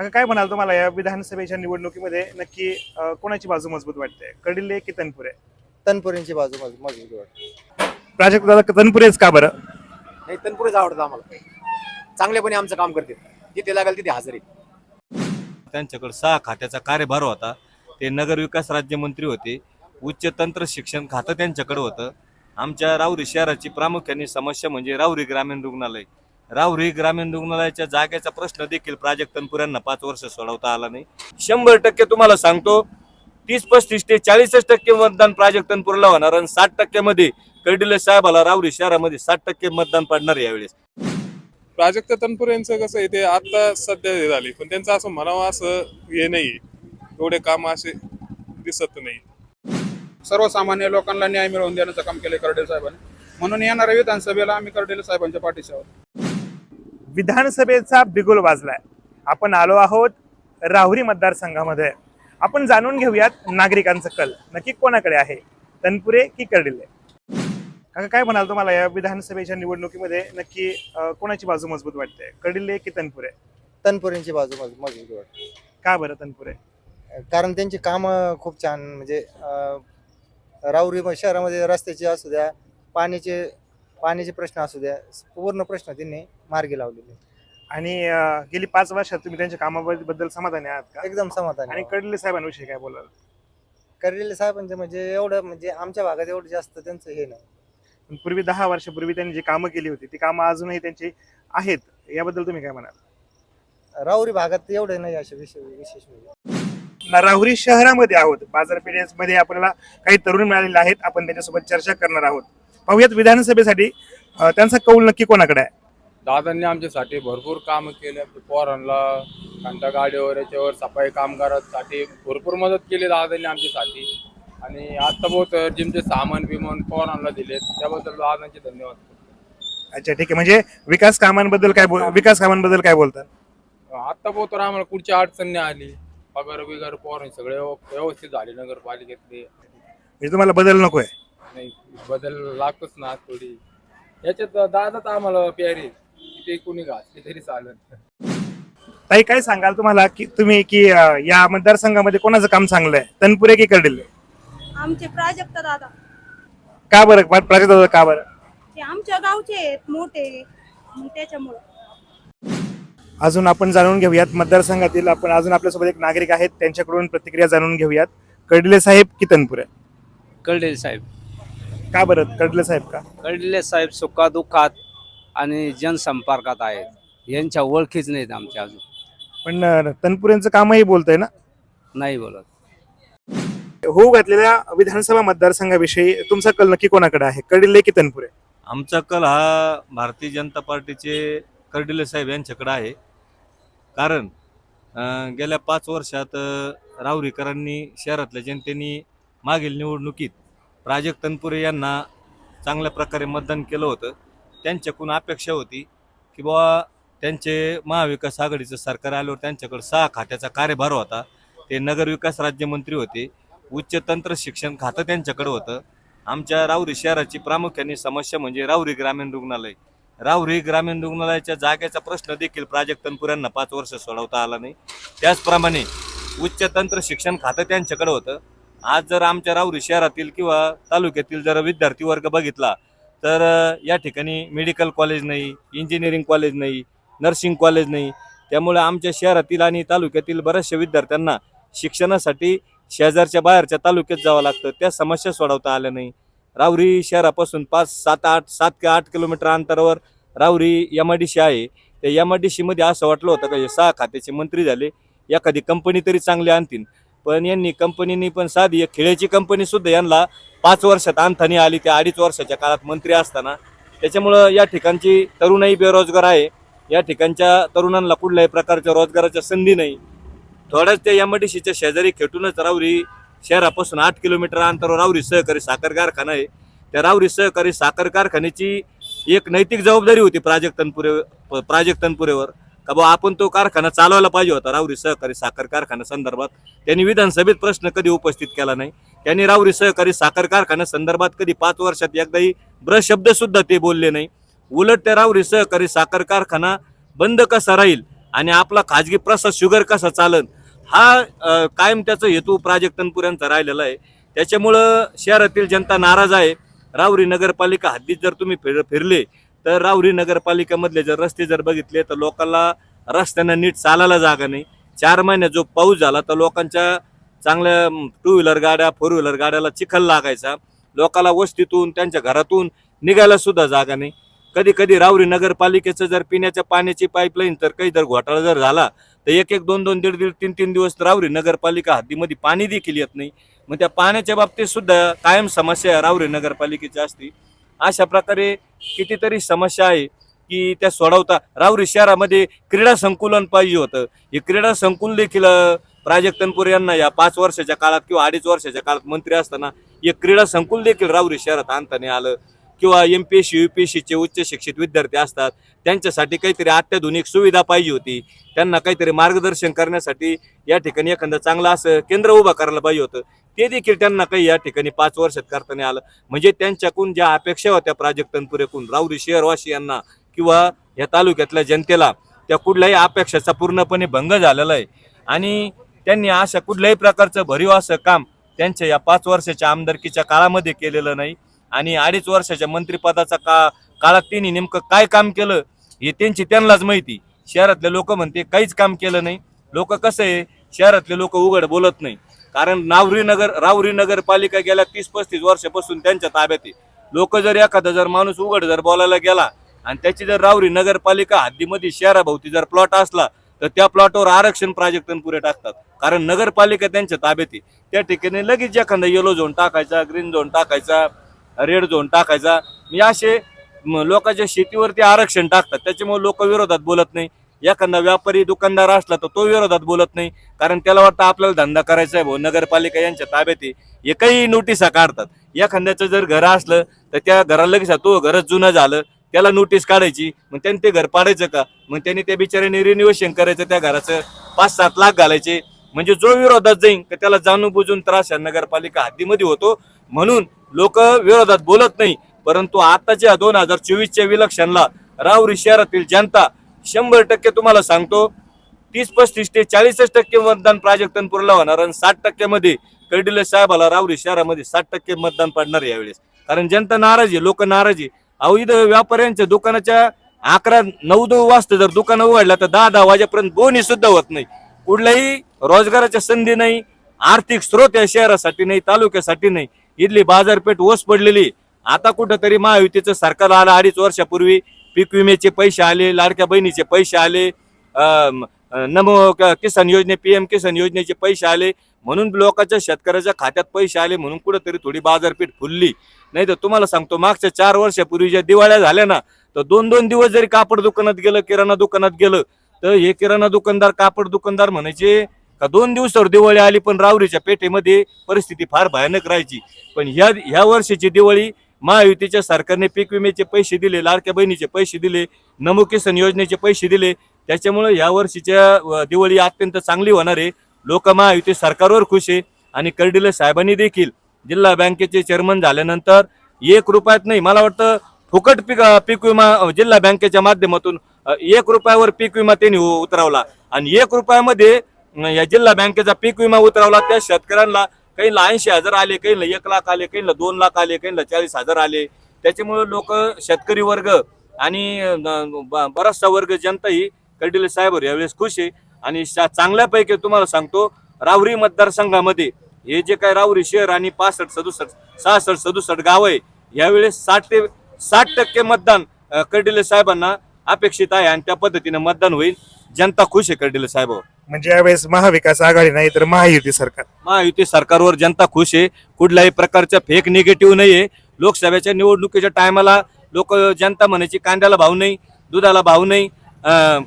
काका काय म्हणाल तुम्हाला या विधानसभेच्या निवडणुकीमध्ये नक्की अं, कोणाची बाजू मजबूत वाटते? कडिले की तनपुरे? तनपुरींची बाजू मज- मजबूत वाटते. प्राजक्त दादा तनपुरेच का बरं? नाही तनपुरेच आवडतं आम्हाला. चांगलेपणे आमचं काम करते. जिथे लागेल तिथे हजर. आहे त्यांच्याकडे सहा खात्याचा कार्यभार होता. ते नगरविकास राज्यमंत्री होते. उच्च तंत्र शिक्षण खातं त्यांच्याकडे होतं. आमच्या राहुरी शहराची प्रामुख्याने समस्या म्हणजे राहुरी ग्रामीण रुग्णालय. राहुरी ग्रामीण रुग्णालयाच्या जागेचा प्रश्न देखील प्राजक्त तनपुऱ्यांना पाच वर्ष सोडवता आला नाही. शंभर टक्के तुम्हाला सांगतो तीस पस्तीस ते चाळीसच टक्के मतदान प्राजक्त तनपुरला होणार आणि साठ टक्क्यामध्ये कर्डिले साहेबाला राहुरी शहरामध्ये साठ टक्के मतदान पडणार यावेळेस. प्राजक्त तनपुरे यांचं कसं आहे ते आता सध्या हे झाले पण त्यांचं असं म्हणावं असं हे नाही एवढे काम असे दिसत नाही. सर्वसामान्य लोकांना न्याय मिळवून देण्याचं काम केले कर्डेल साहेबांनी. म्हणून येणाऱ्या विधानसभेला आम्ही कर्डेल साहेबांच्या पाठीशी आहोत. विधानसभेचा बिगुल वाजलाय. आपण आलो आहोत राहुरी मतदारसंघामध्ये. आपण जाणून घेऊयात नागरिकांचं कल. नक्की कोणाकडे आहे? तनपुरे की कर्डिले काका काय म्हणाल तुम्हाला? या विधानसभेच्या निवडणुकीमध्ये नक्की अं, कोणाची बाजू मजबूत वाटते? कर्डिले की तनपुरे? तनपुरींची बाजू मज- मजबूत वाटते. का बरं तनपुरे? कारण त्यांची कामं खूप छान म्हणजे अं, राहुरी म- शहरामध्ये रस्त्याचे असू द्या पाण्याचे पाण्याचे प्रश्न असू द्या पूर्ण प्रश्न त्यांनी मार्गी लावलेले आणि अं, गेली पाच वर्षात तुम्ही त्यांच्या कामाबद्दल समाधानी आहात का? एकदम समाधानी आणि. कर्डिले साहेबांविषयी काय बोलाल? कर्डिले साहेबांचे म्हणजे एवढं म्हणजे आमच्या भागात एवढं जास्त त्यांचं हे नाही. पण पूर्वी दहा वर्षापूर्वी त्यांनी जी कामं केली होती ती कामं अजूनही त्यांची आहेत. याबद्दल तुम्ही काय म्हणाल? राहुरी भागात एवढं नाही असे विशेष विशेष म्हणजे. ना- राहुरी शहरामध्ये आहोत. बाजारपेठेमध्ये आपल्याला काही तरुण मिळालेले आहेत. आपण त्यांच्यासोबत चर्चा करणार आहोत. पाहूयात विधानसभेसाठी अं, त्यांचा कौल नक्की कोणाकडे आहे? दादांनी आमच्यासाठी भरपूर काम केले. पोरांना घंटा गाडीवर याच्यावर सफाई कामगारांसाठी भरपूर मदत केली दादांनी आमच्यासाठी. आणि आता बहुत जिमचे सामान बिमान पोरांना दिले त्याबद्दल दादांचे धन्यवाद. अच्छा ठीक आहे. म्हणजे विकास कामांबद्दल काय बोल विकास कामांबद्दल काय बोलतात? आता बहुत आम्हाला कुठची अडचण नाही आली. पगार बिगार पोरांनी सगळे व्यवस्थित झाले नगरपालिकेतले. म्हणजे तुम्हाला बदल नकोय? नाही बदल लागतोच ना थोडी. याच्यात दादाच आम्हाला प्यारी. ते कोणी घातली तरी चालेल. ताई काय सांगाल तुम्हाला की तुम्ही की अं, या मतदारसंघामध्ये कोणाचं काम चांगलं आहे? तनपुरे की कर्डिले? आमचे प्राजक्त दादा. का बरं? प्राजक्त दादा का बरं? ते आमच्या गावचे आहेत मोठे मग त्याच्यामुळं. अजून आपण जाणून घेऊयात मतदारसंघातील आपण अजून आपल्यासोबत एक नागरिक आहेत त्यांच्याकडून प्रतिक्रिया जाणून घेऊयात. कर्डिले साहेब की तनपुरे? कळले साहेब. का बरं? कर्डिले साहेब का? कळले साहेब सुखादुःखात. आणि जनसंपर्कात आहेत. यांच्या ओळखीच नाहीत आमच्या अजून. पण अं, तनपुरेंचं कामही बोलतंय ना? नाही बोलत. होऊ घातलेल्या विधानसभा मतदारसंघाविषयी तुमचा कल नक्की कोणाकडे आहे? कर्डिले की तनपुरे? आमचा कल हा भारतीय जनता पार्टीचे कर्डिले साहेब यांच्याकडे आहे. कारण अं, गेल्या पाच वर्षात अं, राहुरीकरांनी शहरातल्या जनतेने मागील निवडणुकीत प्राजक्त तनपुरे यांना चांगल्या प्रकारे मतदान केलं होतं. त्यांच्याकडून अपेक्षा होती की बाबा त्यांचे महाविकास आघाडीचं सरकार आल्यावर त्यांच्याकडे सहा खात्याचा कार्यभार होता. ते नगरविकास राज्यमंत्री होते. उच्च तंत्र शिक्षण खातं त्यांच्याकडे होतं. आमच्या राहुरी शहराची प्रामुख्याने समस्या म्हणजे राहुरी ग्रामीण रुग्णालय. राहुरी ग्रामीण रुग्णालयाच्या जागेचा प्रश्न देखील प्राजक्त पाच वर्ष सोडवता आला नाही. त्याचप्रमाणे उच्च तंत्र शिक्षण खातं त्यांच्याकडे होतं. आज जर आमच्या राहुरी शहरातील किंवा तालुक्यातील जर विद्यार्थी वर्ग बघितला तर या ठिकाणी मेडिकल कॉलेज नाही इंजिनिअरिंग कॉलेज नाही नर्सिंग कॉलेज नाही. त्यामुळे आमच्या शहरातील आणि तालुक्यातील बऱ्याचशा विद्यार्थ्यांना शिक्षणासाठी शेजारच्या बाहेरच्या तालुक्यात जावं लागतं. त्या समस्या सोडवता आल्या नाही. रावरी शहरापासून पाच सात आठ सात ते आठ किलोमीटर अंतरावर रावरी एम आय डी सी आहे. त्या एम आय डी सीमध्ये असं वाटलं होतं का हे सहा खात्याचे मंत्री झाले. एखादी कंपनी तरी चांगली आणतील. पण यांनी कंपनीनी पण साधी एक खेळाची कंपनी सुद्धा यांना पाच वर्षात अंथानी आली त्या अडीच वर्षाच्या काळात मंत्री असताना. त्याच्यामुळं या ठिकाणची तरुणाई बेरोजगार आहे. या ठिकाणच्या तरुणांना कुठल्याही प्रकारच्या रोजगाराच्या संधी नाही. थोड्याच त्या एम आय शेजारी खेटूनच रावरी शहरापासून आठ किलोमीटर अंतरावर रावरी सहकारी साखर कारखाना आहे. त्या रावरी सहकारी साखर कारखान्याची एक नैतिक जबाबदारी होती प्राजक्त तनपुरे प्राजक्त तनपुरेवर का बा आपण तो कारखाना चालवायला पाहिजे होता. रावरी सहकारी साखर कारखाना संदर्भात त्यांनी विधानसभेत प्रश्न कधी उपस्थित केला नाही. त्यांनी रावरी सहकारी साखर कारखाना संदर्भात कधी पाच वर्षात एकदाही ब्रशब्द सुद्धा ते बोलले नाही. उलट त्या रावरी सहकारी साखर कारखाना बंद कसा राहील आणि आपला खाजगी प्रसाद शुगर कसा चालन हा कायम त्याचा हेतू प्राजक्तनपुऱ्यांचा राहिलेला आहे. त्याच्यामुळं शहरातील जनता नाराज आहे. रावरी नगरपालिका हद्दीत जर तुम्ही फिर फिरले तर रावरी नगरपालिकेमधले जर रस्ते जर बघितले तर लोकांना रस्त्यांना नीट चालायला जागा नाही. चार महिन्यात जो पाऊस झाला तर लोकांच्या चांगल्या टू व्हीलर गाड्या फोर व्हीलर गाड्याला चिखल लागायचा. लोकाला वस्तीतून त्यांच्या घरातून निघायला सुद्धा जागा नाही. कधी कधी रावरी नगरपालिकेचं जर पिण्याच्या पाण्याची पाईपलाईन तर काही जर घोटाळा जर झाला तर एक एक दोन दोन दीड दीड तीन तीन दिवस रावरी नगरपालिका हद्दीमध्ये पाणी देखील येत नाही. मग त्या पाण्याच्या बाबतीत सुद्धा कायम समस्या रावरी नगरपालिकेची असते. अशा प्रकारे कितीतरी समस्या आहे की त्या सोडवता. राहुरी शहरामध्ये क्रीडा संकुलन पाहिजे होतं. हे क्रीडा संकुल देखील अं, प्राजक्त तनपुरे यांना या पाच वर्षाच्या काळात किंवा अडीच वर्षाच्या काळात मंत्री असताना हे क्रीडा संकुल देखील राहुरी शहरात आणता आलं. किंवा M P S C U P S सीचे उच्च शिक्षित विद्यार्थी असतात. त्यांच्यासाठी काहीतरी अत्याधुनिक सुविधा पाहिजे होती. त्यांना काहीतरी मार्गदर्शन करण्यासाठी या ठिकाणी एखादं चांगलं असं केंद्र उभं करायला पाहिजे होतं. ते देखील त्यांना काही या ठिकाणी पाच वर्षात करता नाही आलं. म्हणजे त्यांच्याकडून ज्या अपेक्षा होत्या प्राजक्त राऊरी शहरवासी शहरवासियांना किंवा या तालुक्यातल्या जनतेला त्या कुठल्याही अपेक्षाचा पूर्णपणे भंग झालेला आहे. आणि त्यांनी अशा कुठल्याही प्रकारचं भरीव असं काम त्यांच्या या पाच वर्षाच्या आमदारकीच्या काळामध्ये केलेलं नाही. आणि अडीच वर्षाच्या मंत्रिपदाचा का काळात त्यांनी नेमकं काय काम केलं हे त्यांची त्यांनाच माहिती. शहरातले लोक म्हणते काहीच काम केलं नाही. लोक कसं आहे शहरातले लोक उघड बोलत नाही. कारण नावरीनगर रावरी नगरपालिका गेल्या तीस पस्तीस वर्षापासून त्यांच्या ताब्यात आहे. लोक जर एखादा जर माणूस उघड जर बोलायला गेला आणि त्याची जर रावरी नगरपालिका हद्दीमध्ये शहराभोवती जर प्लॉट असला तर त्या प्लॉटवर आरक्षण प्राजक्तन पुरे टाकतात. कारण नगरपालिका त्यांच्या ताब्यात आहे. त्या ठिकाणी लगेच एखादा येलो झोन टाकायचा ग्रीन झोन टाकायचा रेड झोन टाकायचा. असे लोकांच्या शेतीवरती आरक्षण टाकतात. त्याच्यामुळे लोक विरोधात बोलत नाही. एखादा व्यापारी दुकानदार असला तर तो विरोधात बोलत नाही. कारण त्याला वाटतं आपल्याला धंदा करायचा आहे भाऊ. नगरपालिका यांच्या ताब्यात आहे. एकही नोटिसा काढतात. एखाद्याचं जर घर असलं तर त्या घराला लगेच तो घरच जुनं झालं. त्याला नोटीस काढायची. मग त्यांनी ते घर पाडायचं का? मग त्यांनी त्या बिचाऱ्याने रिन्युएशन करायचं त्या घराचं पाच सात लाख घालायचे. म्हणजे जो विरोधात जाईन तर त्याला जाणून बुजून त्रास या नगरपालिका हद्दीमध्ये होतो. म्हणून लोक विरोधात बोलत नाही. परंतु आताच्या दोन हजार चोवीसच्या विलक्षणला राहुरी शहरातील जनता शंभर टक्के तुम्हाला सांगतो तीस पस्तीस ते चाळीसच टक्के मतदान प्राजक्तनपूरला होणार आणि साठ टक्क्यामध्ये कर्डिले साहेबाला रावरी शहरामध्ये साठ टक्के मतदान पडणार यावेळेस. कारण जनता नाराज आहे लोक नाराज आहे. अहो इथं व्यापाऱ्यांच्या दुकानाच्या अकरा नऊ नऊ वाजता जर दुकानं उघडला तर दहा दहा वाजेपर्यंत बोनी सुद्धा होत नाही. कुठल्याही रोजगाराच्या संधी नाही आर्थिक स्रोत या शहरासाठी नाही तालुक्यासाठी नाही. इथली बाजारपेठ ओस पडलेली आता कुठंतरी महायुतीचं सरकार आलं अडीच वर्षापूर्वी. पीक विम्याचे पैसे आले लाडक्या बहिणीचे पैसे आले नमो किसान योजने पीएम किसान योजनेचे पैसे आले. म्हणून लोकांच्या शेतकऱ्याच्या खात्यात पैसे आले म्हणून कुठंतरी थोडी बाजारपेठ फुलली. नाही तर तुम्हाला सांगतो मागच्या चार वर्षापूर्वी ज्या दिवाळ्या झाल्या ना तर दोन दोन दिवस जरी कापड दुकानात गेलं किराणा दुकानात गेलं तर हे किराणा दुकानदार कापड दुकानदार म्हणायचे का दोन दिवसावर दिवाळी आली पण रावरीच्या पेठेमध्ये परिस्थिती फार भयानक राहायची. पण ह्या ह्या वर्षीची दिवाळी महायुतीच्या सरकारने पीक विम्याचे पैसे दिले लाडक्या बहिणीचे पैसे दिले नमो किसन योजनेचे पैसे दिले. त्याच्यामुळे या वर्षीच्या दिवाळी अत्यंत चांगली होणार आहे. लोक महायुती सरकारवर खुश आहे आणि कर्डिले साहेबांनी देखील जिल्हा बँकेचे चेअरमन झाल्यानंतर एक रुपयात नाही मला वाटतं फुकट पीक पीक विमा जिल्हा बँकेच्या माध्यमातून एक रुपयावर पीक विमा त्यांनी उतरवला. आणि एक रुपयामध्ये या जिल्हा बँकेचा पीक विमा उतरवला त्या शेतकऱ्यांना काहींना ऐंशी हजार आले काहींना एक लाख आले काहींना दोन लाख आले काहींना चाळीस हजार आले. त्याच्यामुळे लोक शेतकरी वर्ग आणि ब- बराचसा वर्ग जनता ही कर्डिले साहेब हो, यावेळेस खुश आहे. आणि शा- चांगल्यापैकी तुम्हाला सांगतो रावरी मतदारसंघामध्ये हे जे काय रावरी शहर आणि पासष्ट सदुसष्ट सहासष्ट सदुसष्ट गाव आहे यावेळेस साठ ते साठ टक्के मतदान कर्डिले साहेबांना अपेक्षित आहे आणि त्या पद्धतीने मतदान होईल. जनता खुश आहे कर्डिले साहेबावर हो. म्हणजे यावेळेस महाविकास आघाडी नाही तर महायुती सरकार. महायुती सरकारवर जनता खुश आहे. कुठल्याही प्रकारच्या फेक निगेटिव्ह नाही आहे लोकसभेच्या निवडणुकीच्या टायमाला लोक जनता म्हणायची कांद्याला भाव नाही दुधाला भाव नाही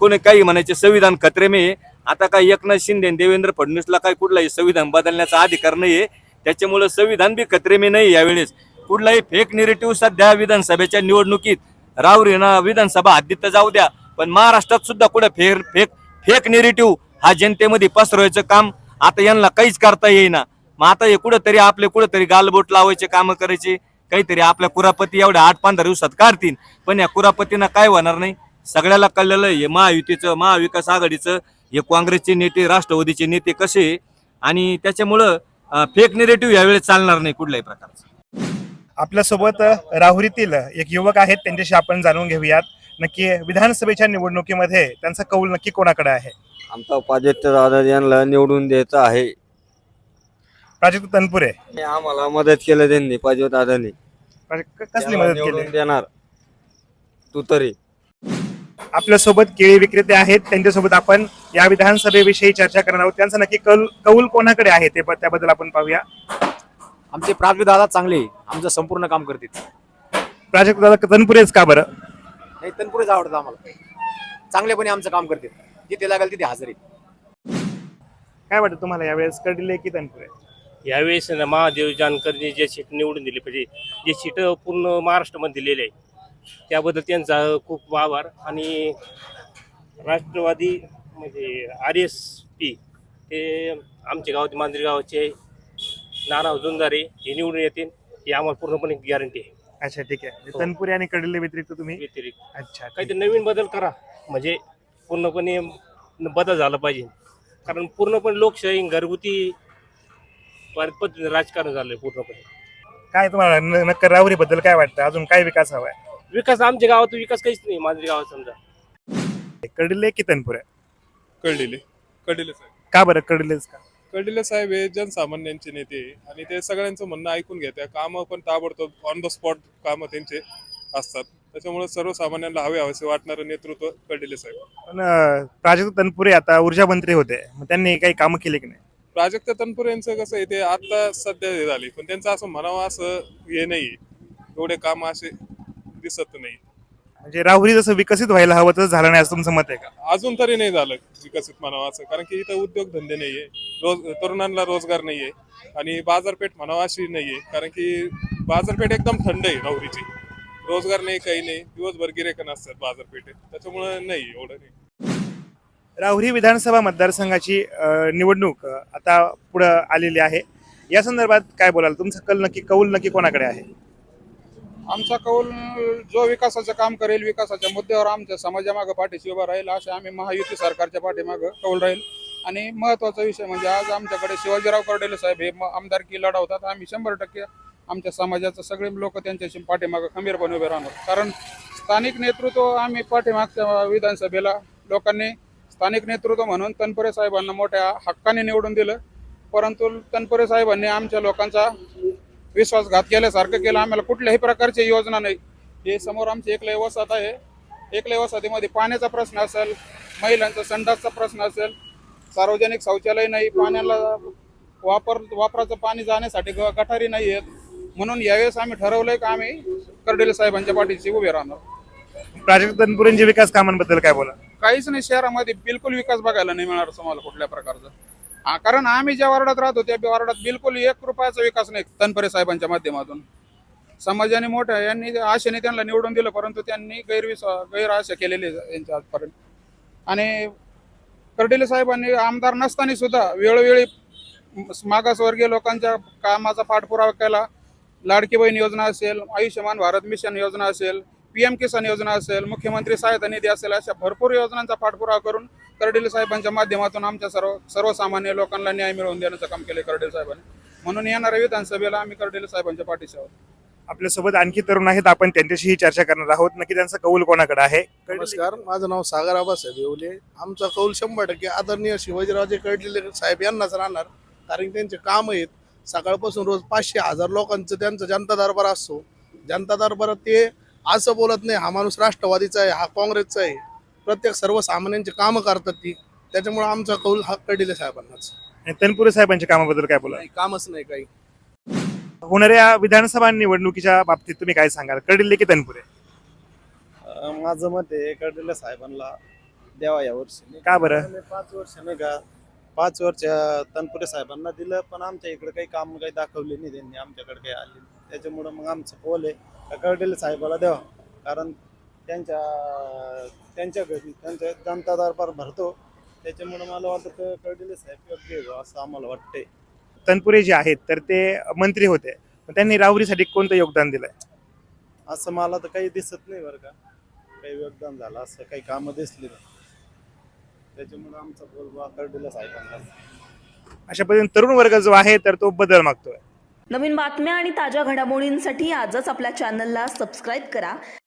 कोणी काही म्हणायचे संविधान खतरे आहे. आता काय एकनाथ शिंदे देवेंद्र फडणवीसला काही कुठलाही संविधान बदलण्याचा अधिकार नाही आहे त्याच्यामुळे संविधान बी खतरे नाही यावेळेस. कुठलाही फेक निरेटिव्ह सध्या विधानसभेच्या निवडणुकीत राहुरी ना विधानसभा हद्दीत जाऊ द्या. पण महाराष्ट्रात सुद्धा कुठे फेर फेक फेक निरेटिव्ह हा जनतेमध्ये पसरवायचं काम आता यांना काहीच करता येईना. मग आता हे कुठंतरी आपले कुठंतरी गालबोट लावायचे कामं करायचे. काहीतरी आपल्या कुरापती एवढ्या आठ पंधरा दिवसात काढतील. पण या कुरापतींना काय होणार नाही. सगळ्याला कळलेलं हे महायुतीचं महाविकास आघाडीचं हे काँग्रेसचे नेते राष्ट्रवादीचे नेते कसे आणि त्याच्यामुळं फेक नेरेटिव्ह यावेळेस चालणार नाही कुठल्याही प्रकारचं. आपल्यासोबत राहुरीतील एक युवक आहेत त्यांच्याशी आपण जाणून घेऊयात. नक्की विधानसभेच्या निवडणुकीमध्ये त्यांचा कौल नक्की कोणाकडे आहे? आमचा प्राजक्त दादा यांना निवडून द्यायचं आहे. प्राजक्त तनपुरे. हे आम्हाला मदत केलं त्यांनी प्राजक्त दादांनी. प्राजक्त कसली त्यांना मदत निवडून केली देणार. तू तरी. आपल्यासोबत केळी विक्रेते आहेत त्यांच्यासोबत आपण या विधानसभेविषयी चर्चा करणार आहोत. त्यांचा नक्की कौल कौल कोणाकडे आहे ते प- त्याबद्दल आपण पाहूया. आमचे प्राथमिक दादा चांगले आहे. आमचं संपूर्ण काम करतील. प्राजक्त दादा तनपुरेच का बरं? नाही तनपुरेच आवडतं आम्हाला. चांगलेपणे आमचं काम करतील. जिथे लागेल तिथे हजर. आहेत काय वाटतं तुम्हाला यावेळेस कडले की तनपुरे? यावेळेस ना महादेव जानकरनी जे सीट निवडून दिली पाहिजे जे सीट पूर्ण महाराष्ट्रामध्ये दिलेले आहे त्याबद्दल त्यांचा खूप आभार. आणि राष्ट्रवादी म्हणजे आर एस पी ते आमच्या गावात मांजरी गावाचे नाना जुंदारे हे निवडून येतील ही आम्हाला पूर्णपणे गॅरंटी आहे. अच्छा ठीक आहे. तनपुरे आणि कडले व्यतिरिक्त तुम्ही? व्यतिरिक्त. अच्छा. काहीतरी नवीन बदल करा. म्हणजे पूर्णपणे बदल झाला पाहिजे. कारण पूर्णपणे लोकशाही घरगुती पद्धतीने राजकारण झालंय पूर्णपणे. काय तुम्हाला न- नक्की राहुरी बद्दल काय वाटतं? अजून काय विकास हवाय? विकास आमच्या गावात विकास काहीच नाही मांजरी गावात समजा. कडले की तनपुरे? कळलेले कळलेले साहेब. का बरं कडलेच का? कळलेले साहेब हे जनसामान्यांचे नेते आहे आणि ते सगळ्यांचं म्हणणं ऐकून घेतात कामं पण ताबडतोब ऑन द स्पॉट कामं त्यांचे असतात. त्याच्यामुळे सर्वसामान्यांना हवे हवेसे वाटणारं नेतृत्व कळलेले साहेब. पण अं, प्राजक्त तनपुरे आता ऊर्जा मंत्री होते. मग त्यांनी काही कामं केली की नाही? प्राजक्त तनपुरे यांचं कसं आहे ते आता सध्या हे झाले. पण त्यांचं असं म्हणावं असं हे नाही एवढे काम असे दिसत नाही. म्हणजे राहुरी जसं विकसित व्हायला हवं तसं झालं नाही असं तुमचं मत आहे का? अजून तरी नाही झालं विकसित म्हणावं असं. कारण की इथं उद्योगधंदे नाहीये. रोज तरुणांना रोजगार नाहीये. आणि बाजारपेठ म्हणावं अशी नाहीये. कारण की बाजारपेठ एकदम थंड आहे राहुरीची. रोजगार नाही काही नाही. दिवसभर गिरेक नसतात बाजारपेठेत. त्याच्यामुळे नाही एवढं नाही. राहुरी विधानसभा मतदारसंघाची निवडणूक आता पुढं आलेली आहे. या संदर्भात काय बोलाल? तुमचा कल नक्की कौल नक्की कोणाकडे आहे? आमचा कौल जो विकासाचं काम करेल विकासाच्या मुद्द्यावर आमच्या समाजामागं पाठीशी उभा राहील असे आम्ही महायुती सरकारच्या पाठीमागं कौल राहील. आणि महत्त्वाचा विषय म्हणजे आज आमच्याकडे शिवाजीराव कर्डेले साहेब हे आमदारकी लढवतात. आम्ही शंभर टक्के आमच्या समाजाचं सगळे लोक त्यांच्याशी पाठीमागं खंबीरपणे उभे राहणार. कारण स्थानिक नेतृत्व आम्ही पाठीमागच्या विधानसभेला लोकांनी स्थानिक नेतृत्व म्हणून तनपुरे साहेबांना मोठ्या हक्काने निवडून दिलं. परंतु तनपुरे साहेबांनी आमच्या लोकांचा विश्वासघात केल्यासारखं केलं. आम्हाला कुठल्याही प्रकारची योजना नाही. हे समोर आमची एकलय वसाहत आहे. एकलय वसाहतीमध्ये पाण्याचा प्रश्न असेल महिलांचा संडासचा प्रश्न असेल सार्वजनिक शौचालय नाही पाण्याला वापर वापराचं पाणी जाण्यासाठी ग- गटारी नाही आहेत म्हणून यावेळेस आम्ही ठरवलंय की आम्ही कर्डेले साहेबांच्या पाठीशी उभे राहणार. प्राजक्त तनपुरेंच्या विकास कामांबद्दल काय बोला? काहीच नाही शहरामध्ये बिलकुल विकास बघायला नाही मिळणार तुम्हाला कुठल्या प्रकारचा. कारण आम्ही ज्या वार्डात राहतो त्या वार्डात बिलकुल एक रुपयाचा विकास नाही तनपरे साहेबांच्या माध्यमातून. समाजाने मोठ्या यांनी आशेने त्यांना निवडून दिलं परंतु त्यांनी गैरविश्वास गैर आशा केलेली आहे यांच्या आजपर्यंत आणि कर्डिले साहेबांनी आमदार नसताना सुद्धा वेळोवेळी मागासवर्गीय लोकांच्या कामाचा पाठपुरावा केला. लाडकी बहीण योजना असेल आयुष्यमान भारत मिशन योजना असेल पीएम किसान योजना असेल मुख्यमंत्री सहायता निधी असेल अशा भरपूर योजनांचा पाठपुरावा करून कर्डिले साहेबांच्या माध्यमातून आमच्या सर्व सर्वसामान्य लोकांना न्याय मिळवून देण्याचं काम केले कर्डिले साहेबांनी. म्हणून येणाऱ्या विधानसभेला आम्ही कर्डिले साहेबांच्या पाठीशी आहोत. आपल्यासोबत आणखी तरुण आहेत आपण त्यांच्याशीही चर्चा करणार आहोत. नक्की त्यांचा कौल कोणाकडे आहे? नमस्कार माझं नाव सागर आबासाहेब येवले. आमचा कौल शंभर टक्के आदरणीय शिवाजीरावजे कळलेले साहेब यांनाच राहणार कारण त्यांचे काम आहेत. सकाळपासून रोज पाचशे हजार लोकांचं त्यांचं जनता दरबार असतो. जनता दरबारात ते असं बोलत नाही हा माणूस राष्ट्रवादीचा आहे हा काँग्रेसचा आहे. प्रत्येक सर्वसामान्यांची कामं करतात ती. त्याच्यामुळे आमचा कौल हा कळलेले साहेबांनाच. आणि तनपुरे साहेबांच्या कामाबद्दल काय बोला नाही कामच नाही काही. होणाऱ्या विधानसभा निवडणुकीच्या बाबतीत तुम्ही काय सांगाल? कडले की तनपुरे? माझं मत आहे कर्डिले साहेबांना. द्यावा या वर्षी. का बरं? पाच वर्ष नाही का पाच वर्ष तनपुरे साहेबांना दिलं पण आमच्या इकडे काही काम काही दाखवले नाही त्यांनी आमच्याकडे काही आले. त्याच्यामुळं मग आमचं पोल आहे का कर्डिले साहेबाला द्यावा. कारण त्यांच्या त्यांच्या घरी त्यांच्या जनता दरबार भरतो. त्याच्यामुळं मला वाटतं कर्डिले साहेब योग्य असं आम्हाला वाटतंय. तनपुरे जे आहेत तर ते मंत्री होते. पण त्यांनी राहुरीसाठी कोणतं योगदान दिलंय? असं मला तर काही दिसत नाही बरं का. काही योगदान झालं असं काही कामं दिसली नाही. त्याच्यामुळे आमचा बोल बा कर्डिले साहेबांना अशा पद्धतीने तरुण वर्ग जो आहे तर तो बदल मागतोय. नवीन बातम्या आणि ताज्या घडामोडींसाठी आजच आपल्या चॅनलला सबस्क्राईब करा.